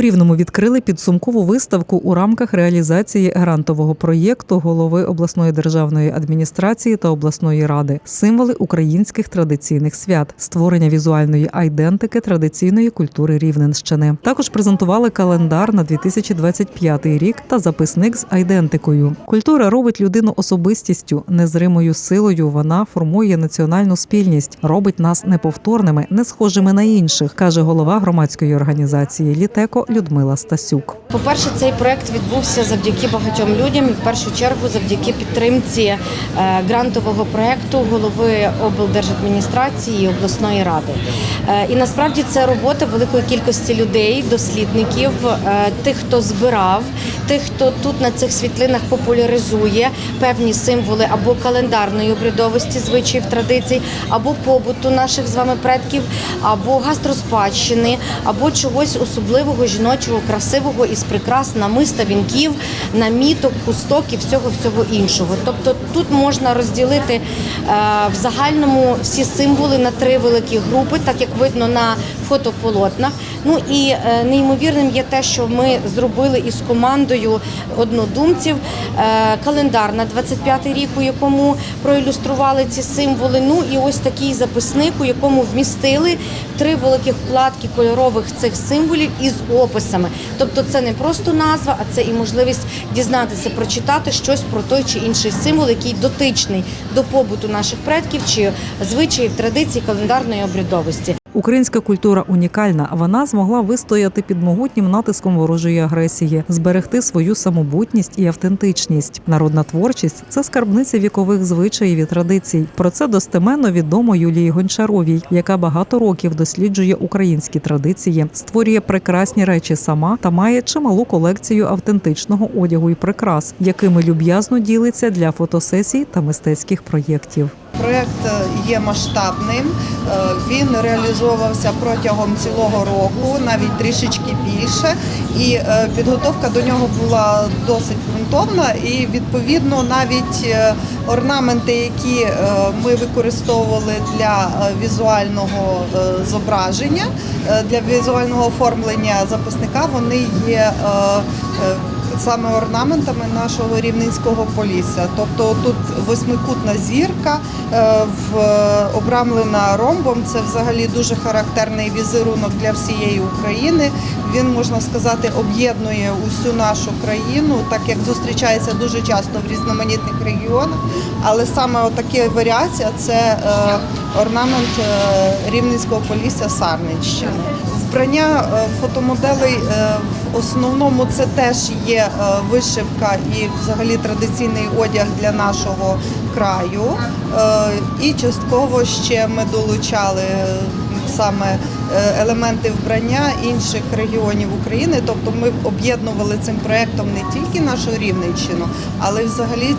Рівному відкрили підсумкову виставку у рамках реалізації грантового проєкту голови обласної державної адміністрації та обласної ради символи українських традиційних свят, створення візуальної айдентики традиційної культури Рівненщини. Також презентували календар на 2025 рік та записник з айдентикою. Культура робить людину особистістю, незримою силою. Вона формує національну спільність, робить нас неповторними, не схожими на інших, каже голова громадської організації Літеко Людмила Стасюк. По-перше, цей проект відбувся завдяки багатьом людям і в першу чергу завдяки підтримці е, грантового проекту голови облдержадміністрації обласної ради. Е, І насправді це робота великої кількості людей, дослідників, е, тих, хто збирав, тих, хто тут на цих світлинах популяризує певні символи або календарної обрядовості, звичаїв, традицій, або побуту наших з вами предків, або гастроспадщини, або чогось особливого, жіночого, красивого із прикрас, намиста, вінків, наміток, хусток і всього всього іншого. Тобто тут можна розділити е, в загальному всі символи на три великі групи, так як видно на фотополотнах. Ну і е, неймовірним є те, що ми зробили із командою однодумців е, календар на 25-й рік, у якому проілюстрували ці символи. Ну і ось такий записник, у якому вмістили три великі вкладки кольорових цих символів із описами. Тобто це не просто назва, а це і можливість дізнатися, прочитати щось про той чи інший символ, який дотичний до побуту наших предків чи звичаїв, традицій, календарної обрядовості. Українська культура унікальна. Вона змогла вистояти під могутнім натиском ворожої агресії, зберегти свою самобутність і автентичність. Народна творчість це скарбниця вікових звичаїв і традицій. Про це достеменно відомо Юлії Гончаровій, яка багато років досліджує українські традиції, створює прекрасні речі сама та має чималу колекцію автентичного одягу і прикрас, якими люб'язно ділиться для фотосесій та мистецьких проєктів. Проект е, є масштабним. Е, Він реалізовувався протягом цілого року, навіть трішечки більше. І е, підготовка до нього була досить ґрунтовна. І відповідно навіть е, орнаменти, які ми використовували для візуального зображення, для візуального оформлення записника, вони є. Саме орнаментами нашого рівненського полісся. Тобто тут восьмикутна зірка е, в, обрамлена ромбом. Це взагалі дуже характерний візерунок для всієї України. Він можна сказати об'єднує усю нашу країну, так як зустрічається дуже часто в різноманітних регіонах. Але саме така варіація це е, орнамент е, рівненського полісся Сарненщини. Вбрання е, фотомоделей е, в основному це теж є е, вишивка і взагалі традиційний одяг для нашого краю. І частково ще ми долучали саме елементи вбрання інших регіонів України. Тобто ми об'єднували цим проектом не тільки нашу Рівненщину, але й взагалі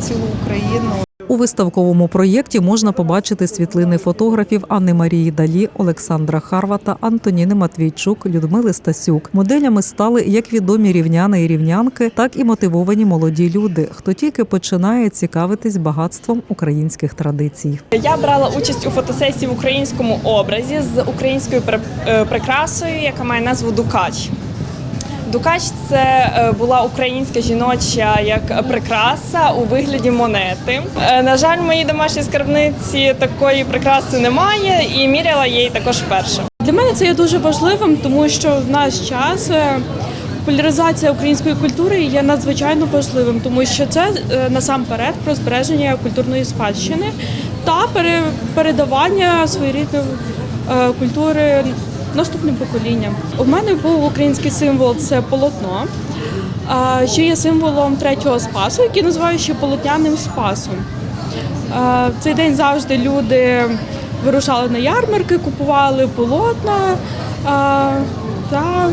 цілу Україну. У виставковому проєкті можна побачити світлини фотографів Анни Марії Далі, Олександра Харвата, Антоніни Матвійчук, Людмили Стасюк. Моделями стали як відомі рівняни і рівнянки, так і мотивовані молоді люди, хто тільки починає цікавитись багатством українських традицій. Я брала участь у фотосесії в українському образі з українською е, прикрасою, яка має назву Дукач. Дукач це е, була українська жіноча як прикраса у вигляді монети. Е, На жаль, в моїй домашній скарбниці такої прикраси немає, і міряла її також вперше. Для мене це є дуже важливим, тому що в наш час е, популяризація української культури є надзвичайно важливим, тому що це насамперед про збереження культурної спадщини та пере- передавання своєрідної культури наступним поколінням. У мене був український символ це полотно, що є символом третього спасу, який називають ще полотняним спасом. В цей день завжди люди вирушали на ярмарки, купували полотна. Та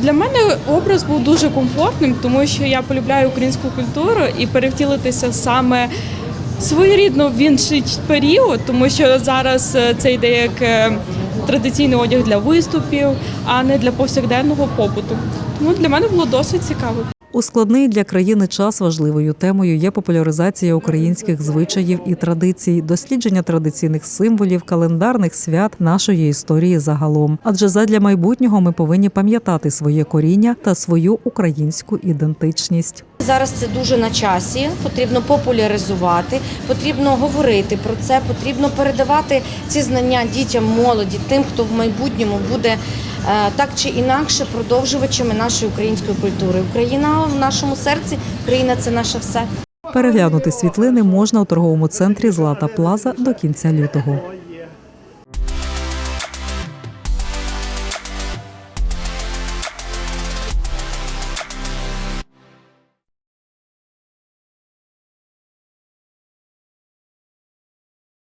для мене образ був дуже комфортним, тому що я полюбляю українську культуру і перевтілитися саме своєрідно в інший період, тому що зараз е, це йде як е, традиційний одяг для виступів, а не для повсякденного побуту. Тому для мене було досить цікаво. У складний для країни час важливою темою є популяризація українських звичаїв і традицій, дослідження традиційних символів, календарних свят нашої історії загалом. Адже задля майбутнього ми повинні пам'ятати своє коріння та свою українську ідентичність. Зараз це дуже на часі. Потрібно популяризувати, потрібно говорити про це, потрібно передавати ці знання дітям, молоді, тим, хто в майбутньому буде так чи інакше продовжувачами нашої української культури. Україна в нашому серці, Україна це наше все. Переглянути світлини можна у торговому центрі Злата Плаза до кінця лютого.